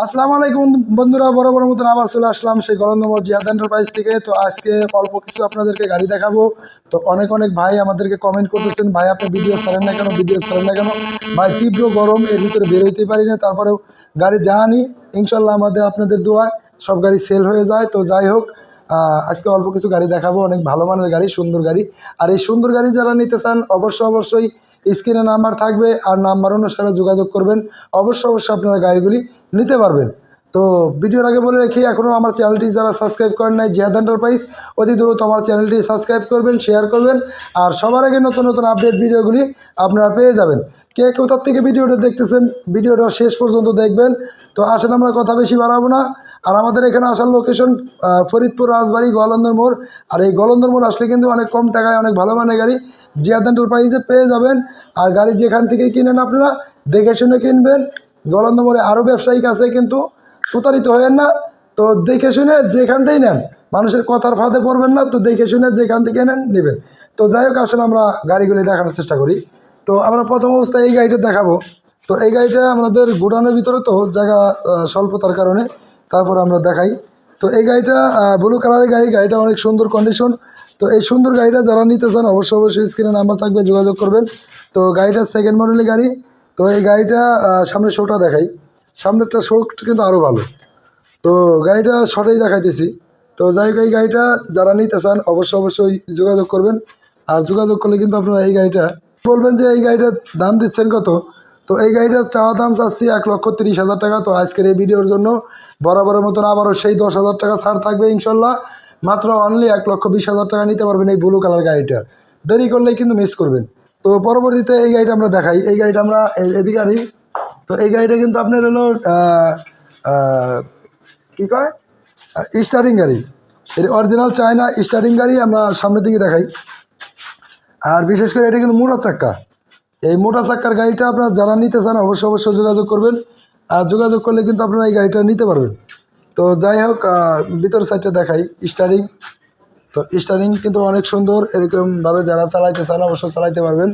আসসালামু আলাইকুম বন্ধুরা বড় বড় মতন আবার চলে আসলাম সেই গরন্দমর জিয়াদ এন্টারপ্রাইজ থেকে। তো আজকে অল্প কিছু আপনাদেরকে গাড়ি দেখাবো। তো অনেক অনেক ভাই আমাদেরকে কমেন্ট করতেছেন, ভাই, আপনি ভিডিও ছাড়েন না কেন? ভিডিও ছাড়েন না কেন? ভাই, তীব্র গরম, এর ভিতরে বেরোইতে পারি না। তারপরেও গাড়ি জানি ইনশাল্লাহ আমাদের আপনাদের দোয়ায় সব গাড়ি সেল হয়ে যায়। তো যাই হোক আজকে অল্প কিছু গাড়ি দেখাবো। অনেক ভালো মানের গাড়ি, সুন্দর গাড়ি। আর এই সুন্দর গাড়ি যারা নিতে চান অবশ্যই অবশ্যই স্ক্রিনে নাম্বার থাকবে আর নাম্বার অনুসারে যোগাযোগ করবেন। অবশ্যই অবশ্যই আপনারা গাড়িগুলি নিতে পারবেন। তো ভিডিওর আগে বলে রাখি এখনও আমার চ্যানেলটি যারা সাবস্ক্রাইব করেন নাই, জিয়াদ এন্টারপ্রাইজ অতি দ্রুত আমার চ্যানেলটি সাবস্ক্রাইব করবেন শেয়ার করবেন আর সবার আগে নতুন নতুন আপডেট ভিডিওগুলি আপনারা পেয়ে যাবেন। কে কোথার থেকে ভিডিওটা দেখতেছেন, ভিডিওটা শেষ পর্যন্ত দেখবেন। তো আসেন আমরা কথা বেশি বাড়াবো না। আর আমাদের এখানে আসার লোকেশন ফরিদপুর, রাজবাড়ি, গোয়ালন্দর মোড়। আর এই গোয়ালন্দর মোড় আসলে কিন্তু অনেক কম টাকায় অনেক ভালো মানের গাড়ি। জিয়াদ এন্টারপ্রাইজে পেয়ে যাবেন। আর গাড়ি যেখান থেকে কিনেন আপনারা, দেখে শুনে কিনবেন। গোয়ালন্দর মোড়ে আরও ব্যবসায়িক আছে কিন্তু প্রতারিত হয়েন না। তো দেখে শুনে যেখান থেকেই নেন, মানুষের কথার ফাঁদে পড়বেন না। তো দেখে শুনে যেখান থেকে নেন, নেবেন। তো যাই হোক আসলে আমরা গাড়িগুলি দেখানোর চেষ্টা করি। তো আমরা প্রথম অবস্থায় এই গাড়িটা দেখাবো। তো এই গাড়িটা আমাদের গোডাউনের ভিতরে তো জায়গা স্বল্পতার কারণে। তারপর আমরা দেখাই। তো এই গাড়িটা ব্লু কালারের গাড়ি। গাড়িটা অনেক সুন্দর কন্ডিশন তো এই সুন্দর গাড়িটা যারা নিতে চান অবশ্যই অবশ্যই স্ক্রিনে নাম্বার থাকবে যোগাযোগ করবেন। তো গাড়িটা সেকেন্ড মডেলের গাড়ি। তো এই গাড়িটা আহ, সামনের শোটা দেখাই। সামনেরটা শো কিন্তু আরও ভালো। তো গাড়িটা শর্টেই দেখাইতেছি। তো যাই হোক এই গাড়িটা যারা নিতে চান অবশ্যই অবশ্যই যোগাযোগ করবেন। আর যোগাযোগ করলে কিন্তু আপনারা এই গাড়িটা বলবেন যে এই গাড়িটার দাম দিচ্ছেন কত? তো এই গাড়িটার চাওয়া দাম চাচ্ছি এক লক্ষ তিরিশ হাজার টাকা। তো আজকের এই ভিডিওর জন্য বরাবরের মতন আবারও সেই দশ হাজার টাকা ছাড় থাকবে ইনশাল্লাহ। মাত্র অনলি এক লক্ষ বিশ হাজার টাকা নিতে পারবেন এই ব্লু কালার গাড়িটা। দেরি করলেই কিন্তু মিস করবেন। তো পরবর্তীতে এই গাড়িটা আমরা দেখাই। এই গাড়িটা আমরা এদিকে আনি। তো এই গাড়িটা কিন্তু আপনার হলো কি কয়? স্টারিং গাড়ি। এর অরিজিনাল চায়না স্টারিং গাড়ি আমরা সামনের দিকে দেখাই। আর বিশেষ করে এটা কিন্তু মোটা চাক্কা। এই মোটা চাক্কার গাড়িটা আপনারা যারা নিতে চান অবশ্যই অবশ্যই যোগাযোগ করবেন। আর যোগাযোগ করলে কিন্তু আপনারা এই গাড়িটা নিতে পারবেন। তো যাই হোক ভিতর সাইডটা দেখাই। স্টারিং তো স্টারিং কিন্তু অনেক সুন্দর এরকমভাবে যারা চালাইতে চান অবশ্যই চালাইতে পারবেন।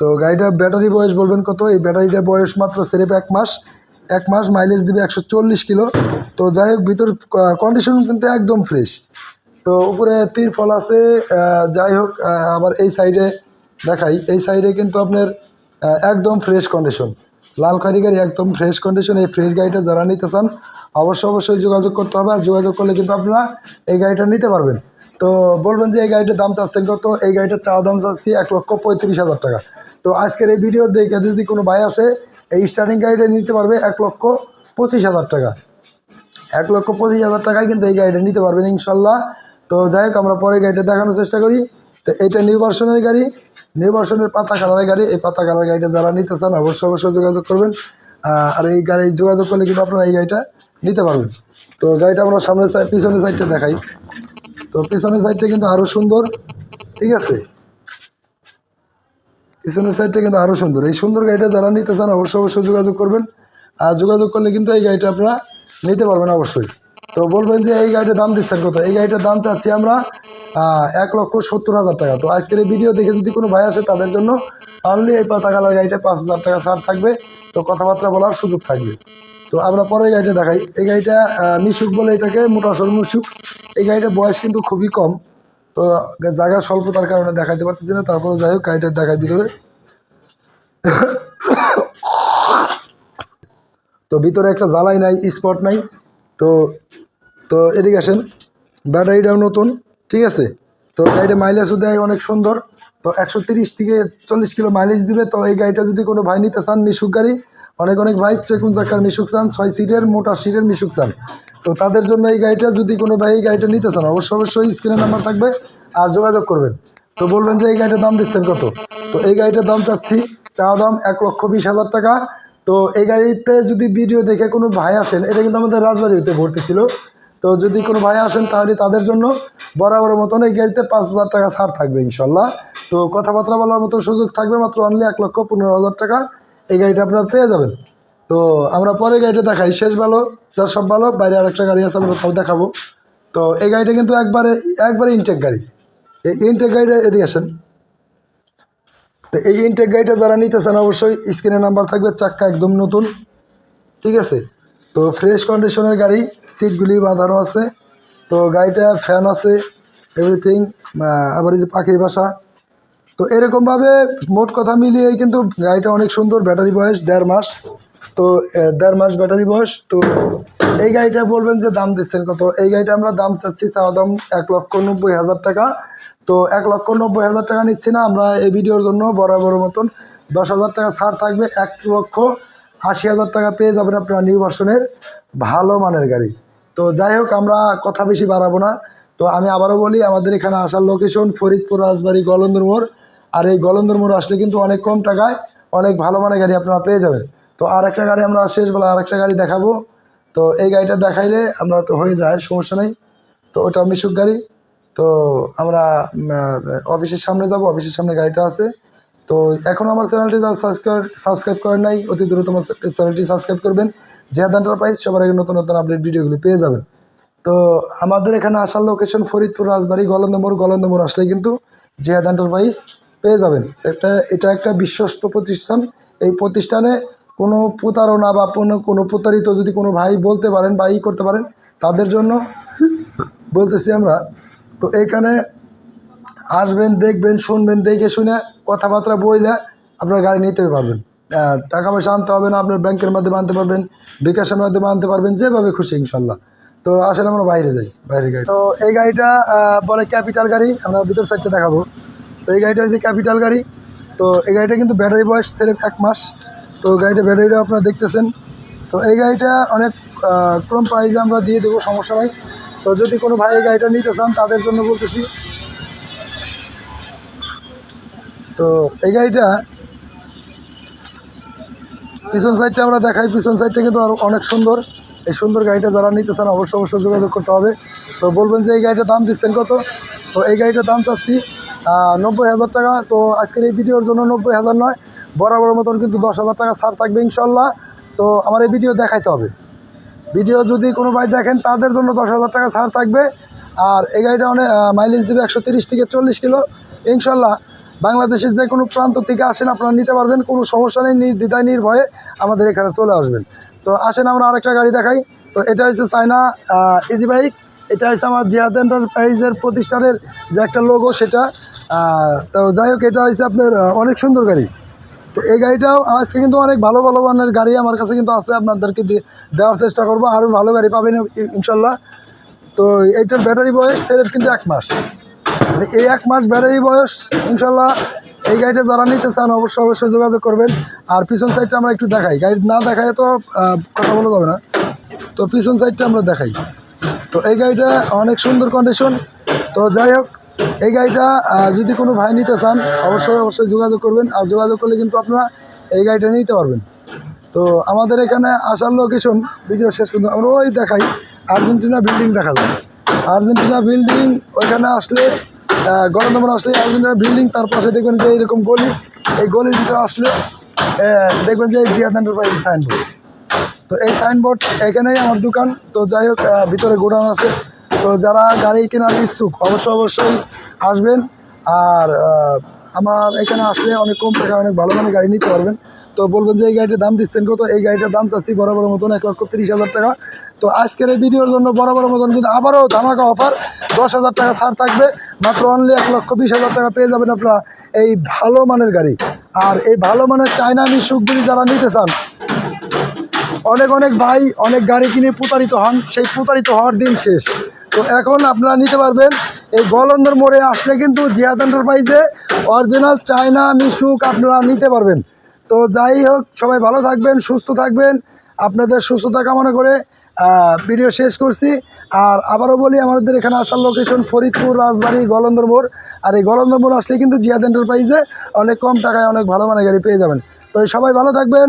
তো গাড়িটা ব্যাটারি বয়স বলবেন কত? এই ব্যাটারিটা বয়স মাত্র সেরেপ এক মাস। এক মাস মাইলেজ দিবে একশো চল্লিশ কিলো। তো যাই হোক, ভিতর কন্ডিশন কিন্তু একদম ফ্রেশ তো উপরে তীর ফল আছে যাই হোক আবার এই সাইডে দেখাই। এই সাইডে কিন্তু আপনার একদম ফ্রেশ কন্ডিশন লাল খারি গাড়ি একদম ফ্রেশ কন্ডিশন এই ফ্রেশ গাড়িটা যারা নিতে চান, অবশ্যই অবশ্যই যোগাযোগ করতে হবে। আর যোগাযোগ করলে কিন্তু আপনারা এই গাড়িটা নিতে পারবেন। তো বলবেন যে এই গাড়িটার দাম চাচ্ছেন কত? এই গাড়িটার চাওয়া দাম চাচ্ছি এক লক্ষ পঁয়ত্রিশ হাজার টাকা। তো আজকের এই ভিডিওর দেখে যদি কোনো ভাই আসে, এই স্টার্টিং গাড়িটা নিতে পারবে এক লক্ষ পঁচিশ হাজার টাকা। এক লক্ষ পঁচিশ হাজার টাকায় কিন্তু এই গাড়িটা নিতে পারবেন ইনশাল্লাহ। তো যাই হোক, আমরা পরে গাড়িটা দেখানোর চেষ্টা করি। তো এটা নিউ ভার্সনের গাড়ি নিউ ভার্সনের পাতা কালারের গাড়ি। এই পাতা কালার গাড়িটা যারা নিতে চান, অবশ্যই অবশ্যই যোগাযোগ করবেন। আর এই গাড়ি যোগাযোগ করলে কিন্তু আপনারা এই গাড়িটা নিতে পারবেন। তো গাড়িটা আমরা সামনের সাইড পিছনের সাইডটা দেখাই। তো পিছনের সাইডটা কিন্তু আরও সুন্দর, ঠিক আছে? পিছনের সাইডটা কিন্তু আরও সুন্দর। এই সুন্দর গাড়িটা যারা নিতে চান, অবশ্যই অবশ্যই যোগাযোগ করবেন। আর যোগাযোগ করলে কিন্তু এই গাড়িটা আপনারা নিতে পারবেন অবশ্যই। তো বলবেন যে এই গাড়িটার দাম দিচ্ছেন কত? এই গাড়িটার দাম চাচ্ছি আমরা এক লক্ষ সত্তর হাজার টাকা। তো আজকের এই ভিডিও দেখে যদি কোনো ভাই আসে তাদের জন্য অনলি এই পাতা কালার গাড়িটা পাঁচ হাজার টাকা ছাড় থাকবে। তো কথাবার্তা বলার সুযোগ থাকবে। তো আমরা পরে গাড়িটা দেখাই। এই গাড়িটা মিশুক বলে এটাকে মোটরসর মিশুক। এই গাড়িটার বয়স কিন্তু খুবই কম। তো জায়গা স্বল্পতার কারণে দেখাইতে পারতেছি না। তারপরে যাই হোক, গাড়িটা দেখাই ভিতরে। তো ভিতরে একটা জ্বালাই নাই, স্পট নাই। তো তো এদিকে আসেন। ব্যাটারিটাও নতুন, ঠিক আছে? তো গাড়িটা মাইলেজও দেয় অনেক সুন্দর। তো একশো তিরিশ থেকে চল্লিশ কিলো মাইলেজ দিবে। তো এই গাড়িটা যদি কোনো ভাই নিতে চান মিশুক গাড়ি, অনেক অনেক ভাই চেকুন চাকার মিশুক চান, ছয় সিটের, মোটা সিটের মিশুক চান। তো তাদের জন্য এই গাড়িটা যদি কোনো ভাই এই গাড়িটা নিতে চান অবশ্যই অবশ্যই স্ক্রিনের নাম্বার থাকবে আর যোগাযোগ করবেন। তো বলবেন যে এই গাড়িটার দাম দিচ্ছেন কত? তো এই গাড়িটার দাম চাচ্ছি, চাওয়া দাম এক লক্ষ বিশ হাজার টাকা। তো এই গাড়িতে যদি ভিডিও দেখে কোনো ভাই আসেন, এটা কিন্তু আমাদের রাজবাড়িতে ভর্তি ছিল। তো যদি কোনো ভাই আসেন তাহলে তাদের জন্য বরাবরের মতন এই গাড়িতে পাঁচ হাজার টাকা ছাড় থাকবে ইনশাল্লাহ। তো কথাবার্তা বলার মতো সুযোগ থাকবে মাত্র অনলি এক লক্ষ পনেরো হাজার টাকা। এই গাড়িটা আপনারা পেয়ে যাবেন। তো আমরা পরে গাড়িটা দেখাই। শেষ ভালো, যা সব ভালো, বাইরে আরেকটা গাড়ি আছে, আমরা তাও দেখাবো। তো এই গাড়িটা কিন্তু একবারে একবারে ইনটেক গাড়ি। এই ইনটেক গাড়িটা এদিকে আসেন। তো এই ইনটেক গাড়িটা যারা নিতে চান অবশ্যই স্ক্রিনে নাম্বার থাকবে, চাক্কা একদম নতুন। ঠিক আছে? তো ফ্রেশ কন্ডিশনের গাড়ি সিটগুলি বাঁধানো আছে। তো গাড়িটা ফ্যান আছে এভরিথিং আবার এই যে পাখির বাসা। তো এরকমভাবে মোট কথা মিলিয়ে কিন্তু গাড়িটা অনেক সুন্দর ব্যাটারি বয়স দেড় মাস। তো দেড় মাস ব্যাটারি বয়স, তো এই গাড়িটা বলবেন যে দাম দিচ্ছেন কত? এই গাড়িটা আমরা দাম চাচ্ছি, চাওয়া দাম এক লক্ষ নব্বই হাজার টাকা। তো এক লক্ষ নব্বই হাজার টাকা নিচ্ছি না, আমরা এই ভিডিওর জন্য বরাবর মতন দশ হাজার টাকা ছাড় থাকবে, এক লক্ষ আশি হাজার টাকা পেয়ে যাবেন আপনারা নিউ ভার্সনের ভালো মানের গাড়ি। তো যাই হোক, আমরা কথা বেশি বাড়াবো না। তো আমি আবারও বলি, আমাদের এখানে আসার লোকেশন ফরিদপুর, রাজবাড়ি, গলন্দর মোড়। আর এই গলন্দর মোড় আসলে কিন্তু অনেক কম টাকায় অনেক ভালো মানের গাড়ি আপনারা পেয়ে যাবেন। তো আর একটা গাড়ি আমরা শেষবেলা আর একটা গাড়ি দেখাবো। তো এই গাড়িটা দেখাইলে আমরা তো হয়ে যায়, সমস্যা নেই। তো ওটা মিশুক গাড়ি। তো আমরা অফিসের সামনে যাব, অফিসের সামনে গাড়িটা আছে। তো এখন আমার চ্যানেলটি যারা সাবস্ক্রাইব সাবস্ক্রাইব করেন নাই, অতি দ্রুত আমার চ্যানেলটি সাবস্ক্রাইব করবেন। জিহাদ এন্টারপ্রাইজ সবার আগে নতুন নতুন আপডেট ভিডিওগুলি পেয়ে যাবেন। তো আমাদের এখানে আসার লোকেশন ফরিদপুর, রাজবাড়ি গলন্দমোর গলন্দমোর আসলে কিন্তু জিহাদ এন্টারপ্রাইজ পেয়ে যাবেন। একটা, এটা একটা বিশ্বস্ত প্রতিষ্ঠান। এই প্রতিষ্ঠানে কোনো প্রতারণা বা কোনো কোনো প্রতারিত যদি কোনো ভাই বলতে পারেন বা ই করতে পারেন, তাদের জন্য বলতেছি আমরা। তো এইখানে আসবেন, দেখবেন, শুনবেন, দেখে শুনে কথাবার্তা বইলে আপনার গাড়ি নিতে পারবেন। টাকা পয়সা আনতে হবে না, আপনার ব্যাংকের মাধ্যমে আনতে পারবেন, বিকাশের মাধ্যমে আনতে পারবেন, যেভাবে খুশি, ইনশাল্লাহ। তো আসলে আমরা বাইরে যাই, বাইরের গাড়ি। তো এই গাড়িটা বলে ক্যাপিটাল গাড়ি, আমরা ভিতর সাইডটা দেখাবো। তো এই গাড়িটা হচ্ছে ক্যাপিটাল গাড়ি। তো এই গাড়িটা কিন্তু ব্যাটারি বয়স ছেড়ে এক মাস। তো গাড়িটা ব্যাটারিটা আপনারা দেখতেছেন। তো এই গাড়িটা অনেক কম প্রাইসে আমরা দিয়ে দেবো, সমস্যা নাই। তো যদি কোনো ভাই এই গাড়িটা নিতে চান, তাদের জন্য বলতেছি। তো এই গাড়িটা পিছন সাইডটা আমরা দেখাই। পিছন সাইডটা কিন্তু অনেক সুন্দর। এই সুন্দর গাড়িটা যারা নিতে চান, অবশ্যই অবশ্যই যোগাযোগ করতে হবে। তো বলবেন যে এই গাড়িটার দাম দিচ্ছেন কত? তো এই গাড়িটার দাম চাচ্ছি নব্বই হাজার টাকা, তো আজকের এই ভিডিওর জন্য নব্বই হাজার নয়, বরাবর মতন কিন্তু দশ হাজার টাকা ছাড় থাকবে ইনশাল্লাহ। তো আমার এই ভিডিও দেখাইতে হবে। ভিডিও যদি কোনো ভাই দেখেন, তাদের জন্য দশ হাজার টাকা ছাড় থাকবে। আর এই গাড়িটা অনেক মাইলেজ দেবে একশো তিরিশ থেকে চল্লিশ কিলো। ইনশাল্লাহ বাংলাদেশের যে কোনো প্রান্ত থেকে আসেন, আপনারা নিতে পারবেন। কোনো সমস্যা নেই, নির্দ্বিধায়, নির্ভয়ে আমাদের এখানে চলে আসবেন। তো আসেন, আমরা আরেকটা গাড়ি দেখাই। তো এটা হচ্ছে চায়না ইজি বাইক এটা হচ্ছে আমার জিয়াদ এন্টারপ্রাইজের প্রতিষ্ঠানের যে একটা লোগো সেটা। তো যাই হোক, এটা হচ্ছে আপনার অনেক সুন্দর গাড়ি। তো এই গাড়িটাও আজকে কিন্তু অনেক ভালো ভালো মানের গাড়ি আমার কাছে কিন্তু আছে, আপনাদেরকে দেওয়ার চেষ্টা করব, আরও ভালো গাড়ি পাবেন ইনশাল্লাহ। তো এইটার ব্যাটারি বয়স সেরেফ কিন্তু এক মাস। এই এক মাস ব্যাটারি বয়স, ইনশাল্লাহ এই গাড়িটা যারা নিতে চান অবশ্যই অবশ্যই যোগাযোগ করবেন। আর পিছন সাইডটা আমরা একটু দেখাই। গাড়ি না দেখায় তো কথা বলা যাবে না। তো পিছন সাইডটা আমরা দেখাই। তো এই গাড়িটা অনেক সুন্দর কন্ডিশন তো যাই হোক এই গাড়িটা যদি কোনো ভাই নিতে চান, অবশ্যই অবশ্যই যোগাযোগ করবেন। আর যোগাযোগ করলে কিন্তু আপনারা এই গাড়িটা নিতে পারবেন। তো আমাদের এখানে আসার লোকেশন ভিডিও শেষ পর্যন্ত আমরা ওই দেখাই। আর্জেন্টিনা বিল্ডিং দেখা যায় আর্জেন্টিনা বিল্ডিং ওইখানে আসলে গরম নম্বর আসলে আর্জেন্টিনা বিল্ডিং তার পাশে দেখবেন যে এরকম গলি। এই গলির ভিতরে আসলে দেখবেন যে জিয়াদ এন্টারপ্রাইজ সাইনবোর্ড তো এই সাইনবোর্ড এখানেই আমার দোকান। তো যাই হোক ভিতরে গোডাউন আছে। তো যারা গাড়ি কেনার ইচ্ছুক, অবশ্যই অবশ্যই আসবেন। আর আমার এখানে আসলে অনেক কম টাকা অনেক ভালো মানের গাড়ি নিতে পারবেন। তো বলবেন যে এই গাড়িটার দাম দিচ্ছেন কত? এই গাড়িটার দাম চাচ্ছি বরাবর মতন এক লক্ষ তিরিশ হাজার টাকা। তো আজকের এই ভিডিওর জন্য বরাবর মতন কিন্তু আবারও ধামাকা অফার। দশ হাজার টাকা ছাড় থাকবে। মাত্র অনলি এক লক্ষ বিশ হাজার টাকা পেয়ে যাবেন আপনারা এই ভালো মানের গাড়ি। আর এই ভালো মানের চায়না মিশুকগুলি যারা নিতে চান অনেক অনেক ভাই, অনেক গাড়ি কিনে প্রতারিত হন, সেই প্রতারিত হওয়ার দিন শেষ। তো এখন আপনারা নিতে পারবেন, এই গলন্দর মোড়ে আসলে কিন্তু জিয়াদ এন্টারপ্রাইজে অরিজিনাল চায়না মিশুক আপনারা নিতে পারবেন। তো যাই হোক, সবাই ভালো থাকবেন, সুস্থ থাকবেন, আপনাদের সুস্থতা কামনা করে ভিডিও শেষ করছি। আর আবারও বলি, আমাদের এখানে আসার লোকেশন ফরিদপুর, রাজবাড়ি, গলন্দর মোড়। আর এই গলন্দর মোড় আসলে কিন্তু জিয়াদ এন্টারপ্রাইজে অনেক কম টাকায় অনেক ভালো মানের গাড়ি পেয়ে যাবেন। তো সবাই ভালো থাকবেন